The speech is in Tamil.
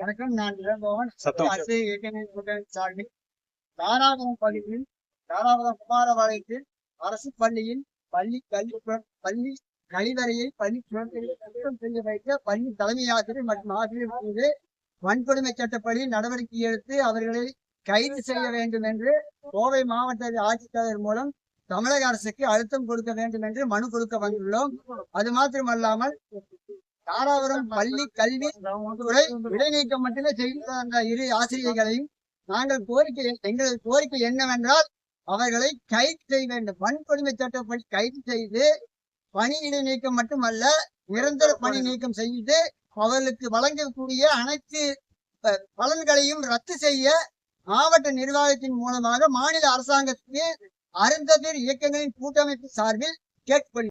வணக்கம். நான் இளங்கோவன் அரசு சார்பில் தாராபுரம் பள்ளியில் தாராபுரம் குமாரபாளையத்தில் அரசு பள்ளியில் பள்ளி கல்வி பள்ளி கழிவறையை பள்ளி சுத்தம் செய்ய வைக்க பள்ளி தலைமை ஆசிரியர் மற்றும் ஆசிரியர் மீது வன்கொடுமை சட்டப்படி நடவடிக்கை எடுத்து அவர்களை கைது செய்ய வேண்டும் என்று கோவை மாவட்ட ஆட்சித்தலைவர் மூலம் தமிழக அரசுக்கு அழுத்தம் கொடுக்க வேண்டும் என்று மனு கொடுக்க வந்துள்ளோம். அது மாத்திரமல்லாமல் தாராபுரம் பள்ளி கல்வி துறை இடைநீக்கம் மட்டுமே செய்த அந்த இரு ஆசிரியர்களையும் நாங்கள் கோரிக்கை எங்களது கோரிக்கை என்னவென்றால் அவர்களை கைது செய்ய வேண்டும். வன்கொடுமை சட்டப்படி கைது செய்து பணி இடைநீக்கம் மட்டுமல்ல நிரந்தர பணி நீக்கம் செய்து அவர்களுக்கு வழங்கக்கூடிய அனைத்து பலன்களையும் ரத்து செய்ய மாவட்ட நிர்வாகத்தின் மூலமாக மாநில அரசாங்கத்துக்கு அருந்ததிர் இயக்கங்களின் கூட்டமைப்பு சார்பில் கேட்டுக்கொள்கிறேன்